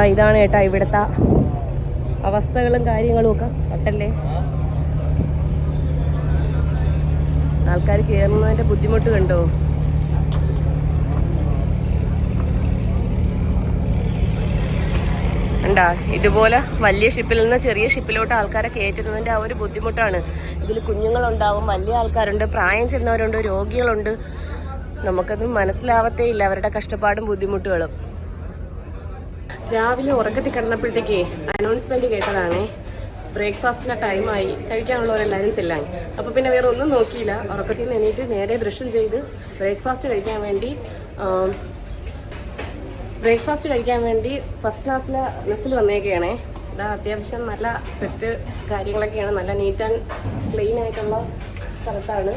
ഇതാണ് കേട്ടോ ഇവിടുത്തെ അവസ്ഥകളും കാര്യങ്ങളും ഒക്കെ. കട്ടല്ലേ? ആൾക്കാർ കയറുന്നതിന്റെ ബുദ്ധിമുട്ട് കണ്ടോ? ഉണ്ടാ ഇതുപോലെ വലിയ ഷിപ്പിൽ നിന്ന് ചെറിയ ഷിപ്പിലോട്ട് ആൾക്കാരെ കയറ്റുന്നതിന്റെ ആ ഒരു ബുദ്ധിമുട്ടാണ്. ഇതിൽ കുഞ്ഞുങ്ങളുണ്ടാവും വലിയ ആൾക്കാരുണ്ട് പ്രായം ചെന്നവരുണ്ട് രോഗികളുണ്ട്. നമുക്കത് മനസ്സിലാവത്തേ ഇല്ല അവരുടെ കഷ്ടപ്പാടും ബുദ്ധിമുട്ടുകളും. രാവിലെ ഉറക്കത്തിൽ കിടന്നപ്പോഴത്തേക്കേ അനൗൺസ്മെന്റ് കേട്ടതാണേ. ബ്രേക്ക്ഫാസ്റ്റിന്റെ ടൈമായി കഴിക്കാനുള്ളവരെല്ലാവരും ചെല്ലാൻ. അപ്പോൾ പിന്നെ വേറെ ഒന്നും നോക്കിയില്ല. ഉറക്കത്തിൽ നിന്ന് എണീറ്റ് നേരെ ബ്രഷും ചെയ്ത് ബ്രേക്ക്ഫാസ്റ്റ് കഴിക്കാൻ വേണ്ടി ബ്രേക്ക്ഫാസ്റ്റ് കഴിക്കാൻ വേണ്ടി ഫസ്റ്റ് ക്ലാസ്സിലെ ബസ്സിൽ വന്നേക്കുകയാണേ ഇതാ അത്യാവശ്യം നല്ല സെറ്റ് കാര്യങ്ങളൊക്കെയാണ്. നല്ല നീറ്റ് ആൻഡ് ക്ലീൻ ആയിട്ടുള്ള സ്ഥലത്താണ്.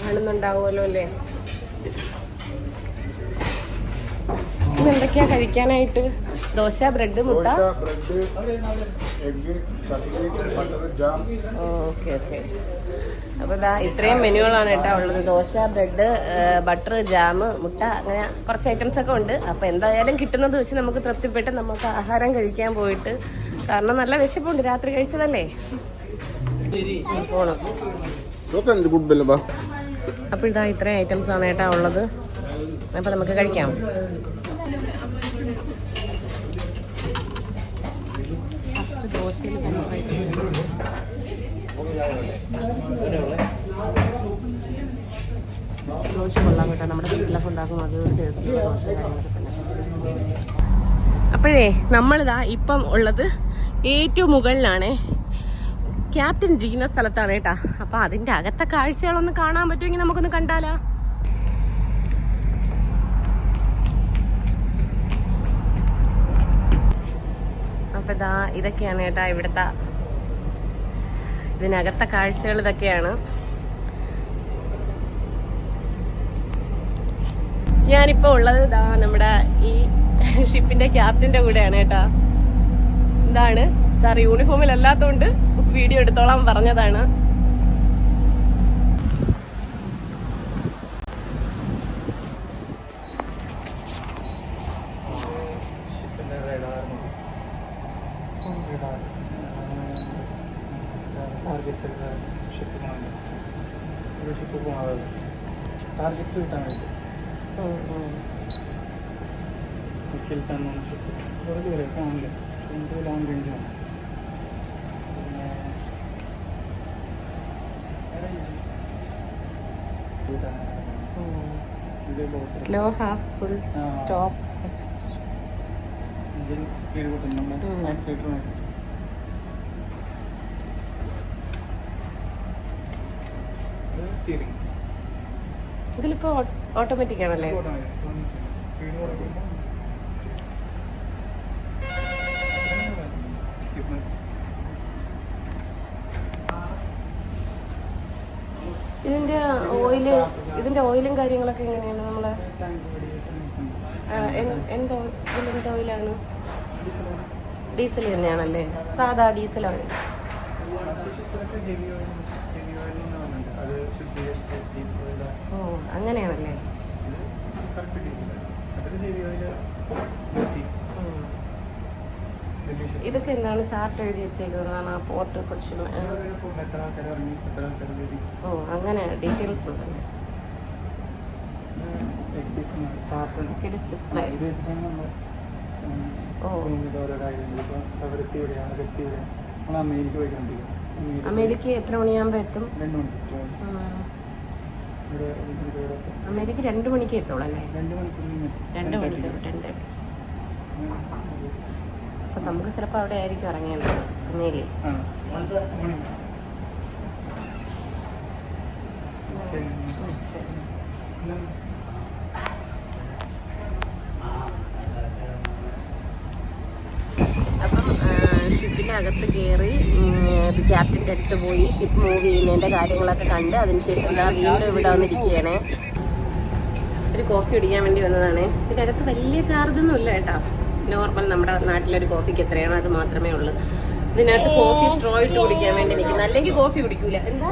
കാണുന്നുണ്ടാവുമല്ലോ അല്ലേ? ഇന്ന് എന്തൊക്കെയാ കഴിക്കാനായിട്ട്? ദോശ ബ്രെഡ് മുട്ട? Okay okay. അപ്പോൾ ഇതാ ഇത്രയും മെനുകളാണ് കേട്ടോ ഉള്ളത്. ദോശ ബ്രെഡ് ബട്ടർ ജാം മുട്ട അങ്ങനെ കുറച്ച് ഐറ്റംസ് ഒക്കെ ഉണ്ട്. അപ്പോൾ എന്തായാലും കിട്ടുന്നത് വെച്ച് നമുക്ക് തൃപ്തിപ്പെട്ട് നമുക്ക് ആഹാരം കഴിക്കാൻ പോയിട്ട് കാരണം നല്ല വിശപ്പുണ്ട്. രാത്രി കഴിച്ചതല്ലേ? പോണം. അപ്പോൾ ഇതാ ഇത്രയും ഐറ്റംസ് ആണ് കേട്ടോ ഉള്ളത്. അപ്പോൾ നമുക്ക് കഴിക്കാം. ഫസ്റ്റ് ദോശയിൽ കൊള്ളാൻ അത് ഒരു ടേസ്റ്റുള്ള ദോശ തന്നെ അപ്പോഴേ നമ്മളിതാ ഇപ്പം ഉള്ളത് ഏറ്റവും മുകളിലാണേ. ക്യാപ്റ്റൻ ഇരിക്കുന്ന സ്ഥലത്താണ് കേട്ടാ. അപ്പൊ അതിന്റെ അകത്തെ കാഴ്ചകളൊന്ന് കാണാൻ പറ്റുമെങ്കിൽ നമുക്കൊന്ന് കണ്ടാലോ? അപ്പൊ ഇതാ ഇതൊക്കെയാണ് കേട്ടാ ഇവിടുത്തെ ഇതിനകത്തെ കാഴ്ചകൾ ഇതൊക്കെയാണ്. ഞാനിപ്പോ ഉള്ളത് ഇതാ നമ്മുടെ ഈ ഷിപ്പിന്റെ ക്യാപ്റ്റന്റെ കൂടെയാണ് കേട്ടാ. എന്താണ്? സാർ യൂണിഫോമിൽ അല്ലാത്തതുകൊണ്ട് വീഡിയോ എടുത്തോളാൻ പറഞ്ഞതാണ് ഷിപ്പിന്റെ റഡാറിന് റഡാർ ടാർഗറ്റ്സ് ഒക്കെ ഷിപ്പ് പോകണം ഒരു ഷിപ്പ് പോകണത് ടാർഗറ്റ്സ് കിട്ടാൻ വേണ്ടി കിൽക്കാൻ ഷിപ്പ് കുറേ ദൂരെ കാണില്ല എന്ത് ലോങ് റേഞ്ച് ആണ്. പിന്നെ ഇത് boat slow half full stop engine speed കൂട്ടും നമ്മൾ. ആക്സിലേറ്റർ നോക്കി സ്റ്റിയറിംഗ് ഇതിലിപ്പോ ഓട്ടോമാറ്റിക് ആണല്ലേ? ഇതിന്റെ ഓയിൽ ഇതിന്റെ ഓയിലും കാര്യങ്ങളൊക്കെ എങ്ങനെയാണ് നമ്മൾ? എന്ത് ഇതിലെന്ത് ഓയിലാണ് ഡീസൽ തന്നെയാണല്ലേ? സാധാ ഡീസലാണ് ഓ അങ്ങനെയാണല്ലേ. ഇതൊക്കെ എന്താണ് ചാർട്ട് എഴുതി വെച്ചേക്കുന്നതാണ് ആ പോർട്ട് കയറി ഓ അങ്ങനെ ഡീറ്റെയിൽസ് ഉണ്ടല്ലേ? ഡിസ്പ്ലേ ഓ. ചെയ്ത നമ്മൾ അമേരിക്ക എത്ര മണിയാകുമ്പോൾ എത്തും? അമേരിക്ക രണ്ട് മണിക്ക് എത്തുള്ളൂ അല്ലേ? രണ്ട് മണിക്കൂർ രണ്ട് അപ്പം നമുക്ക് ചിലപ്പോൾ അവിടെ ആയിരിക്കും ഇറങ്ങിയത് പിന്നെ അപ്പം ഷിപ്പിന്റെ അകത്ത് കയറി ക്യാപ്റ്റന്റെ അടുത്ത് പോയി ഷിപ്പ് മൂവ് ചെയ്യുന്നതിന്റെ കാര്യങ്ങളൊക്കെ കണ്ട് അതിനുശേഷം ഞാൻ വീണ്ടും ഇവിടെ വന്നിരിക്കുകയാണ്. ഒരു കോഫി കുടിക്കാൻ വേണ്ടി വന്നതാണ്. ഇതിനകത്ത് വലിയ ചാർജൊന്നും ഇല്ല കേട്ടോ. നോർമൽ നമ്മുടെ നാട്ടിലൊരു കോഫിക്ക് എത്രയാണോ അത് മാത്രമേ ഉള്ളൂ. ഇതിനകത്ത് കോഫി സ്ട്രോ ഇട്ട് കുടിക്കാൻ വേണ്ടി നിൽക്കുന്നു. അല്ലെങ്കിൽ കോഫി കുടിക്കൂല. എന്താ?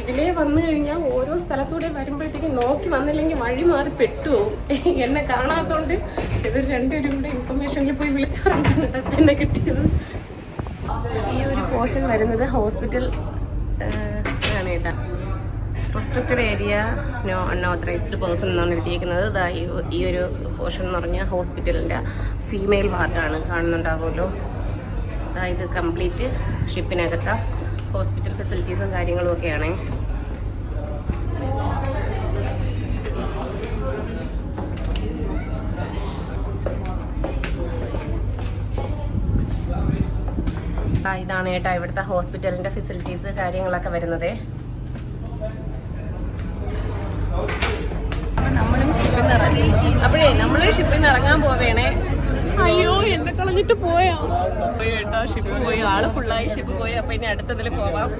ഇതിലേ വന്നു കഴിഞ്ഞാൽ ഓരോ സ്ഥലത്തൂടെ വരുമ്പോഴത്തേക്കും നോക്കി വന്നില്ലെങ്കിൽ വഴി മാറി പെട്ടുപോകും എന്നെ കാണാത്തോണ്ട് ഇവർ രണ്ടുപേരും കൂടെ ഇൻഫർമേഷനിൽ പോയി വിളിച്ചു പറഞ്ഞിട്ട് എന്നെ കിട്ടിയത്. ഈ ഒരു പോർഷൻ വരുന്നത് ഹോസ്പിറ്റൽ ആണ് കേട്ടോ. ഏരിയ നോ അൺഓതറൈസ്ഡ് പേഴ്സൺ എന്നാണ് എഴുതിയിരിക്കുന്നത്. ഈ ഒരു പോർഷൻ എന്ന് പറഞ്ഞാൽ ഹോസ്പിറ്റലിന്റെ ഫീമെയിൽ വാർഡാണ് കാണുന്നുണ്ടാവുമല്ലോ അതായത് കംപ്ലീറ്റ് ഷിപ്പിനകത്ത ഹോസ്പിറ്റൽ ഫെസിലിറ്റീസും കാര്യങ്ങളും ഒക്കെയാണേ. ഇതാണ് കേട്ടോ ഇവിടുത്തെ ഹോസ്പിറ്റലിന്റെ ഫെസിലിറ്റീസ് കാര്യങ്ങളൊക്കെ വരുന്നത്. അപ്പോഴേ നമ്മളും ഷിപ്പിൽ നിന്ന് ഇറങ്ങാൻ പോവേണേ. അയ്യോ എന്നെ കളഞ്ഞിട്ട് പോയാ. പോയി കേട്ടോ ഷിപ്പ് പോയി. ആൾ ഫുള്ളായി ഷിപ്പ് പോയി. അപ്പൊ ഇനി അടുത്തതിൽ പോവാം.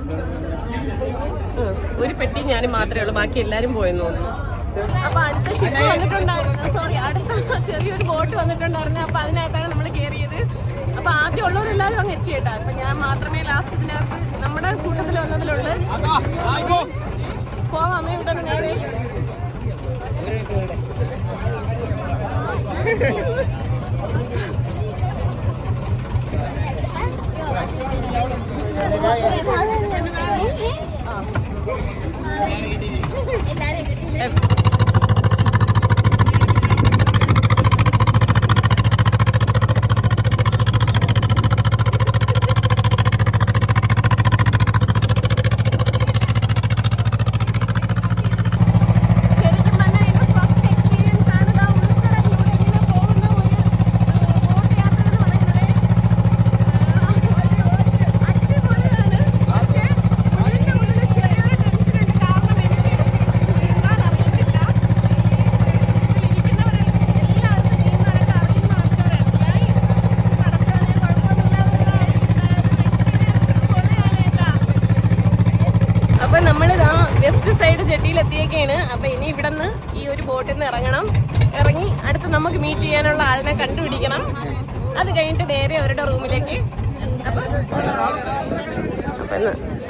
ഒരു പെട്ടി ഞാൻ മാത്രമേ ഉള്ളൂ. ബാക്കി എല്ലാരും പോയെന്ന് തോന്നുന്നു. അപ്പൊ അടുത്ത ഷിപ്പ് വന്നിട്ടുണ്ടായിരുന്നു. സോറി അടുത്ത ചെറിയൊരു ബോട്ട് വന്നിട്ടുണ്ടായിരുന്നു. അപ്പൊ അതിനകത്താണ് നമ്മൾ കയറിയത് അപ്പൊ ആദ്യം ഉള്ളവരെല്ലാരും അങ്ങ് എത്തി കേട്ടോ. അപ്പൊ ഞാൻ മാത്രമേ ലാസ്റ്റ് ഇതിനകത്ത് നമ്മുടെ കൂട്ടത്തിൽ വന്നതിലുള്ള. പോവാമേ ഇവിടെ. നേരെ ശരിക്കും എത്തിയേക്കാണ് അപ്പൊ ഇനി ഇവിടെ നിന്ന് ഈ ഒരു ബോട്ടിൽ നിന്ന് ഇറങ്ങണം. ഇറങ്ങി അടുത്ത് നമുക്ക് മീറ്റ് ചെയ്യാനുള്ള ആളിനെ കണ്ടുപിടിക്കണം. അത് കഴിഞ്ഞിട്ട് നേരെ അവരുടെ റൂമിലേക്ക്. അപ്പൊ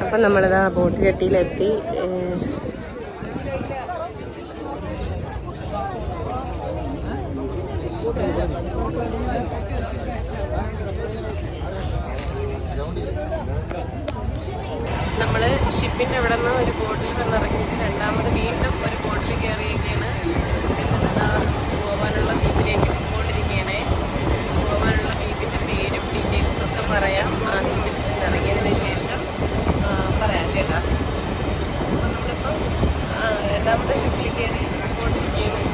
അപ്പൊ- നമ്മളിതാ ബോട്ട് ചട്ടിയിലെത്തി ഏഹ് നമ്മൾ ഷിപ്പിന്റെ അവിടെ നിന്ന് ഒരു ബോട്ടിൽ നിന്ന് ഇറങ്ങിയിട്ട് രണ്ടാമത് വീണ്ടും ഒരു ബോട്ടിൽ കയറിയൊക്കെയാണ് പോകാനുള്ള ദ്വീപിലേക്ക് പോയിക്കൊണ്ടിരിക്കുകയാണ് പോകാനുള്ള ദ്വീപിന്റെ പേരും ഡീറ്റെയിൽസും ഒക്കെ പറയാം ആ ദ്വീപിൽ ചെന്ന് ഇറങ്ങിയതിന് ശേഷം ആ, പറയാം കേട്ടോ അപ്പോൾ നമ്മളിപ്പോൾ ആ, രണ്ടാമത്തെ ഷിപ്പിൽ കയറി പോയിക്കൊണ്ടിരിക്കുകയാണ്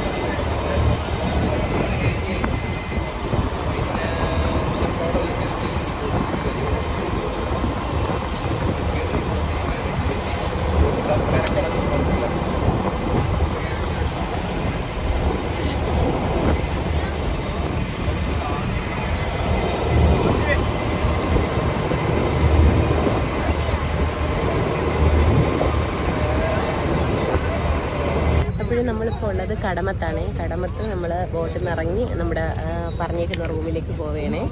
നമ്മളിപ്പോൾ ഉള്ളത് കടമത്താണ്. കടമത്ത് നമ്മൾ ബോട്ടിൽ നിന്ന് ഇറങ്ങി നമ്മുടെ പറഞ്ഞേക്കുന്ന റൂമിലേക്ക് പോവുകയാണേ